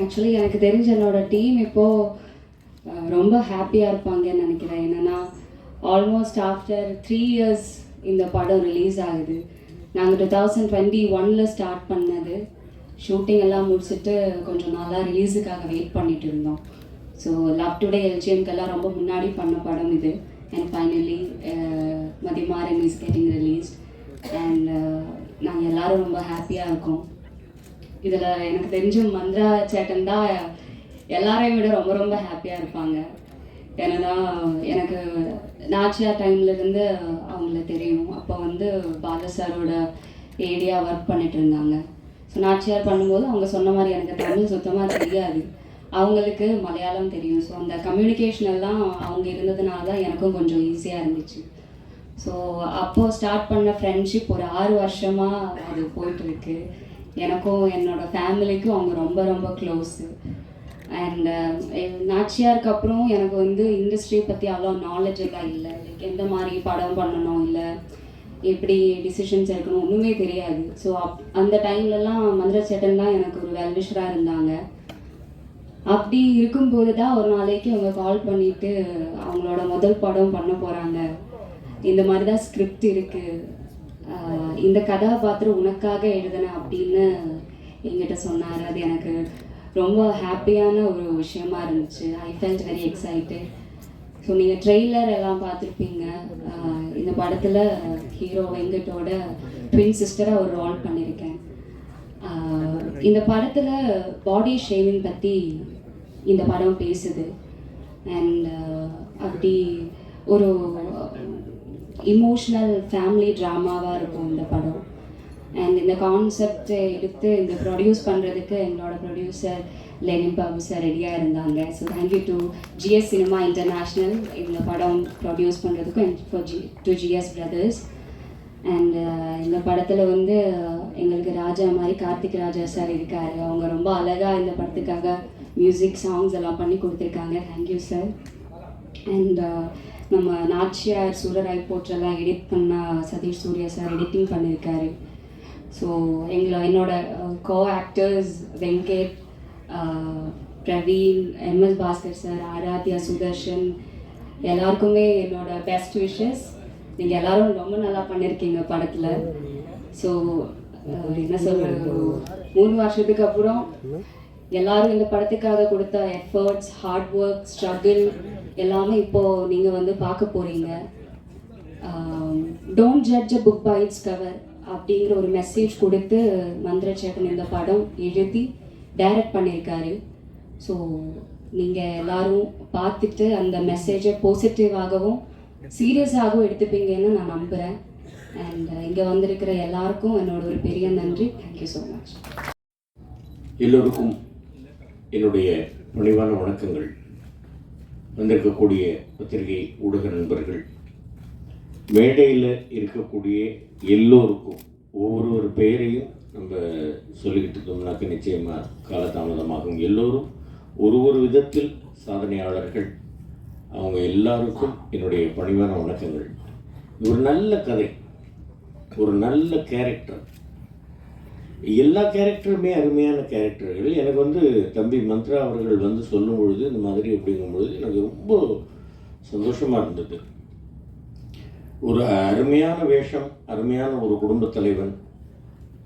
Actually எனக்கு தெரிஞ்ச என்னோட டீம் இப்போது ரொம்ப ஹாப்பியாக இருப்பாங்கன்னு நினைக்கிறேன். என்னென்னா ஆல்மோஸ்ட் ஆஃப்டர் த்ரீ இயர்ஸ் இந்த படம் ரிலீஸ் ஆகுது. நாங்கள் டூ தௌசண்ட் டுவெண்ட்டி ஒனில் ஸ்டார்ட் பண்ணது. ஷூட்டிங் எல்லாம் முடிச்சுட்டு கொஞ்சம் நாளாக ரிலீஸுக்காக வெயிட் பண்ணிட்டு இருந்தோம். ஸோ லவ் டுடே எல்ஜிஎம்கெல்லாம் ரொம்ப முன்னாடி பண்ண படம் இது. And finally Mathimaran is getting release and நாங்கள் எல்லோரும் ரொம்ப ஹாப்பியாக இருக்கோம். இதில் எனக்கு தெரிஞ்ச மந்த்ரா சேட்டன் தான் எல்லாரையும் விட ரொம்ப ரொம்ப ஹாப்பியாக இருப்பாங்க. ஏன்னா எனக்கு நாச்சியா டைம்லேருந்து அவங்கள தெரியும். அப்போ வந்து பால சாரோட ஏரியா ஒர்க் பண்ணிட்டு இருந்தாங்க. ஸோ நாச்சியார் பண்ணும்போது அவங்க சொன்ன மாதிரி எனக்கு தமிழ் சுத்தமாக தெரியாது. அவங்களுக்கு மலையாளம் தெரியும். ஸோ அந்த கம்யூனிகேஷன் எல்லாம் அவங்க இருந்ததுனால தான் எனக்கும் கொஞ்சம் ஈஸியாக இருந்துச்சு. ஸோ அப்போது ஸ்டார்ட் பண்ண ஃப்ரெண்ட்ஷிப் ஒரு ஆறு வருஷமாக அது போயிட்டுருக்கு எனக்கும் என்னோட ஃபேமிலிக்கும் அவங்க ரொம்ப ரொம்ப க்ளோஸு அண்ட் um, நாச்சியாருக்கு அப்புறம் எனக்கு வந்து இண்டஸ்ட்ரி பற்றி அவ்வளோ நாலேஜ் எல்லாம் இல்லை. லைக் எந்த மாதிரி படம் பண்ணணும் இல்லை. எப்படி டிசிஷன்ஸ் எடுக்கணும் ஒன்றுமே தெரியாது. ஸோ அப் அந்த டைம்லலாம் மதுரை சேட்டன் தான் எனக்கு ஒரு வெல்விஷராக இருந்தாங்க. அப்படி இருக்கும்போது தான் ஒரு நாளைக்கு அவங்க கால் பண்ணிவிட்டு அவங்களோட முதல் படம் பண்ண போகிறாங்க இந்த மாதிரி தான் ஸ்கிரிப்ட் இருக்குது இந்த கதாபாத்திரம் உனக்காக எழுதினேன் அப்படின்னு என்கிட்ட சொன்னார். அது எனக்கு ரொம்ப ஹாப்பியான ஒரு விஷயமா இருந்துச்சு. I felt very excited so நீங்கள் ட்ரெய்லர் எல்லாம் பார்த்துருப்பீங்க. இந்த படத்தில் ஹீரோ வெங்கட்டோட ட்வின் சிஸ்டராக ஒரு ரோல் பண்ணியிருக்கேன் இந்த படத்தில் பாடி ஷேவிங் பற்றி இந்த படம் பேசுது. அண்ட் அப்படி ஒரு இமோஷ்னல் ஃபேமிலி ட்ராமாவாக இருக்கும் இந்த படம். அண்ட் இந்த கான்செப்டை எடுத்து இந்த ப்ரொடியூஸ் பண்ணுறதுக்கு எங்களோட ப்ரொடியூசர் லெனின் பாபு சார் ரெடியாக இருந்தாங்க. So thank you to GS cinema international இந்த படம் ப்ரொடியூஸ் பண்ணுறதுக்கும் for G to GS brothers and இந்த படத்தில் வந்து எங்களுக்கு ராஜா மாதிரி கார்த்திக் ராஜா சார் இருக்கார். அவங்க ரொம்ப அழகாக இந்த படத்துக்காக மியூசிக் சாங்ஸ் எல்லாம் பண்ணி கொடுத்துருக்காங்க. தேங்க்யூ சார் அண்ட் நம்ம நாச்சியார் சூரராய் போற்றெல்லாம் எடிட் பண்ண சதீஷ் சூர்யா சார் எடிட்டிங் பண்ணியிருக்காரு ஸோ எங்களை என்னோட co actors Venkat Praveen MS Bhaskar sir Aaradhya Sudarshan எல்லாருக்குமே என்னோட பெஸ்ட் விஷஸ் நீங்கள் எல்லாரும் ரொம்ப நல்லா பண்ணியிருக்கீங்க படத்தில். ஸோ என்ன சொல்கிறது மூணு வருஷத்துக்கு அப்புறம் எல்லாரும் இந்த படத்துக்காக கொடுத்த எஃபர்ட்ஸ் ஹார்ட் ஒர்க் ஸ்ட்ரகிள் எல்லாமே இப்போது நீங்கள் வந்து பார்க்க போகிறீங்க don't judge a book by its cover அப்படிங்கிற ஒரு மெசேஜ் கொடுத்து மந்திரச்சேட்டன் இந்த படம் எழுதி டைரக்ட் பண்ணியிருக்காரு ஸோ நீங்கள் எல்லாரும் பார்த்துட்டு அந்த மெசேஜை பாசிட்டிவாகவும் சீரியஸாகவும் எடுத்துப்பீங்கன்னு நான் நம்புகிறேன் அண்ட் இங்கே வந்திருக்கிற எல்லாருக்கும் என்னோட ஒரு பெரிய நன்றி. தேங்க்யூ ஸோ மச் எல்லோருக்கும் என்னுடைய பணிவான வணக்கங்கள். வந்திருக்கக்கூடிய பத்திரிகை ஊடக நண்பர்கள். மேடையில் இருக்கக்கூடிய எல்லோருக்கும் ஒவ்வொரு ஒரு பெயரையும் நம்ம சொல்லிக்கிட்டு இருந்தோம்னாக்க நிச்சயமாக காலதாமதமாகும். எல்லோரும் ஒரு ஒரு விதத்தில் சாதனையாளர்கள். அவங்க எல்லாருக்கும் என்னுடைய பணிவான வணக்கங்கள். ஒரு நல்ல கதை. ஒரு நல்ல கேரக்டர் எல்லா கேரக்டருமே அருமையான கேரக்டர்கள். எனக்கு வந்து தம்பி மந்த்ரா அவர்கள் வந்து சொல்லும் பொழுது இந்த மாதிரி அப்படிங்கும்பொழுது எனக்கு ரொம்ப சந்தோஷமாக இருந்தது. ஒரு அருமையான வேஷம் அருமையான ஒரு குடும்பத் தலைவன்.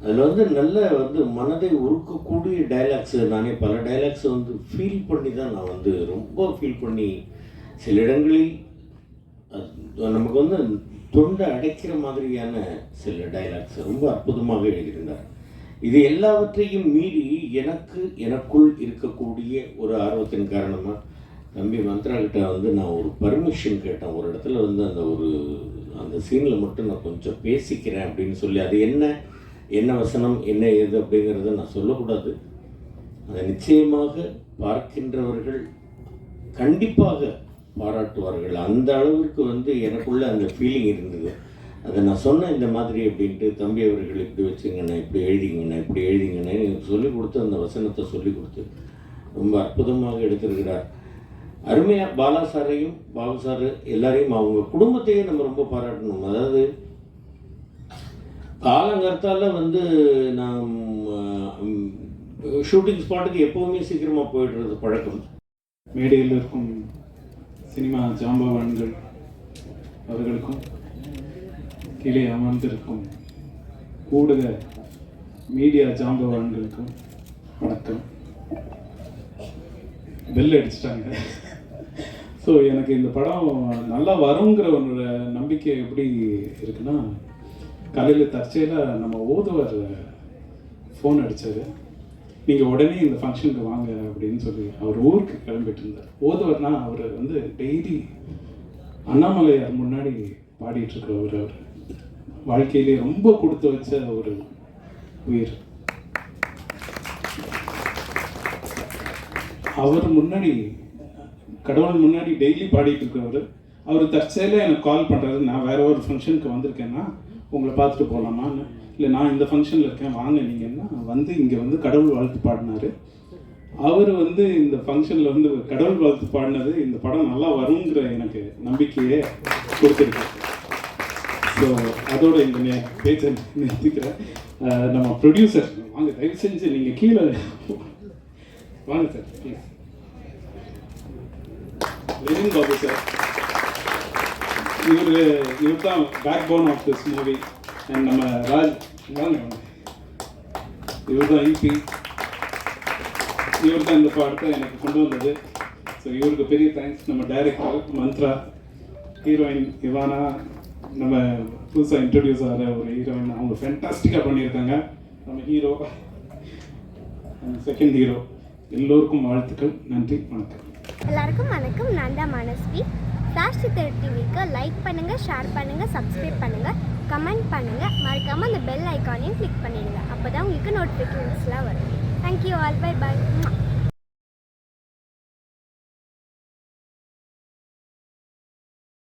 அதில் வந்து நல்ல வந்து மனதை உருக்கக்கூடிய டைலாக்ஸ் நானே பல டைலாக்ஸ் வந்து ஃபீல் பண்ணி தான் நான் வந்து ரொம்ப ஃபீல் பண்ணி சில இடங்களில் அது நமக்கு வந்து தொண்டை அடைக்கிற மாதிரியான சில டைலாக்ஸ் ரொம்ப அற்புதமாக எழுதியிருந்தார். இது எல்லாவற்றையும் மீறி எனக்கு எனக்குள் இருக்கக்கூடிய ஒரு ஆர்வத்தின் காரணமாக தம்பி மந்த்ராக்கிட்ட வந்து நான் ஒரு பர்மிஷன் கேட்டேன். ஒரு இடத்துல வந்து அந்த ஒரு அந்த சீனில் மட்டும் நான் கொஞ்சம் பேசிக்கிறேன் அப்படின்னு சொல்லி அது என்ன என்ன வசனம் என்ன ஏது அப்படிங்கிறத நான் சொல்லக்கூடாது. அதை நிச்சயமாக பார்க்கின்றவர்கள் கண்டிப்பாக பாராட்டுவார்கள். அந்த அளவிற்கு வந்து எனக்குள்ள அந்த ஃபீலிங் இருந்தது. அதை நான் சொன்னேன் இந்த மாதிரி அப்படின்ட்டு தம்பி அவர்கள் இப்படி வச்சுங்கண்ணே இப்படி எழுதிங்கண்ணே இப்படி எழுதிங்கண்ணே எனக்கு சொல்லிக் கொடுத்து அந்த வசனத்தை சொல்லிக் கொடுத்து ரொம்ப அற்புதமாக எடுத்திருக்கிறார். அருமையாக பாலா சாரையும் பாபு சார் எல்லாரையும் அவங்க குடும்பத்தையே நம்ம ரொம்ப பாராட்டணும். அதாவது காலங்கர்த்தால வந்து நாம் ஷூட்டிங் ஸ்பாட்டுக்கு எப்போவுமே சீக்கிரமாக போயிடுறது பழக்கம். மேடையில் இருக்கும் சினிமா ஜாம்பவான்கள் அவர்களுக்கும் கீழே அமர்ந்திருக்கும். கூடுக மீடியா ஜாம்பவான்களுக்கும் வணக்கம். பெல் அடிச்சிட்டாங்க. ஸோ எனக்கு இந்த படம் நல்லா வருங்கிற ஒரு நம்பிக்கை எப்படி இருக்குன்னா காலையில் தற்செயலாக நம்ம ஓதுவர் ஃபோன் அடித்தார் நீங்கள் உடனே இந்த ஃபங்க்ஷனுக்கு வாங்க அப்படின்னு சொல்லி அவர் ஊருக்கு கிளம்பிட்டு இருந்தார். ஓதுவர்னா அவர் வந்து டெய்லி அண்ணாமலையார் முன்னாடி பாடிட்டு இருக்கிறவர் அவர். வாழ்க்கையிலே ரொம்ப கொடுத்து வச்ச ஒரு உயிர். அவர் முன்னாடி கடவுள் முன்னாடி டெய்லி பாடிட்டு இருக்கிறவர் அவர் தற்செயலாக எனக்கு கால் பண்ணுறாரு நான் வேற ஒரு ஃபங்க்ஷனுக்கு வந்திருக்கேன்னா உங்களை பார்த்துட்டு போகலாமான்னு இல்லை நான் இந்த ஃபங்க்ஷனில் இருக்கேன். வாங்க நீங்கன்னா வந்து இங்கே வந்து கடவுள் வாழ்த்து பாடினாரு. அவர் வந்து இந்த ஃபங்க்ஷனில் வந்து கடவுள் வாழ்த்து பாடினது இந்த படம் நல்லா வருங்கிற எனக்கு நம்பிக்கையை கொடுத்துருக்கு. ஸோ அதோட இந்த நே பேச்சை நிறுத்திக்கிறேன் நம்ம ப்ரொடியூசர் வாங்க தயவு செஞ்சு நீங்கள் கீழே வாங்க sir please Lenin Babu sir இவர் இவர் தான் backbone of this movie and நம்ம ராஜ் வாங்க இவர் தான் இபி இவர் தான் இந்த படத்தை எனக்கு கொண்டு வந்தது. ஸோ இவருக்கு பெரிய தேங்க்ஸ் நம்ம டைரக்டர் மந்த்ரா ஹீரோயின் இவானா நம்ம புதுசாக இன்ட்ரடியூஸ் ஆகிற ஒரு ஹீரோயின் அவங்க ஃபென்டாஸ்டிக்காக பண்ணியிருக்காங்க. நம்ம ஹீரோ செகண்ட் ஹீரோ எல்லோருக்கும் வாழ்த்துக்கள் நன்றி வணக்கம். எல்லாருக்கும் வணக்கம். நான் தான் மனஸ்வி. ஃப்ளாஷ் சித்திர டிவிக்கு லைக் பண்ணுங்கள் ஷேர் பண்ணுங்கள் சப்ஸ்கிரைப் பண்ணுங்கள் கமெண்ட் பண்ணுங்கள் மறக்காமல் அந்த பெல் ஐக்கானையும் கிளிக் பண்ணிடுங்க. அப்போ தான் உங்களுக்கு நோட்டிஃபிகேஷன்ஸ்லாம் வரும். Thank you all by by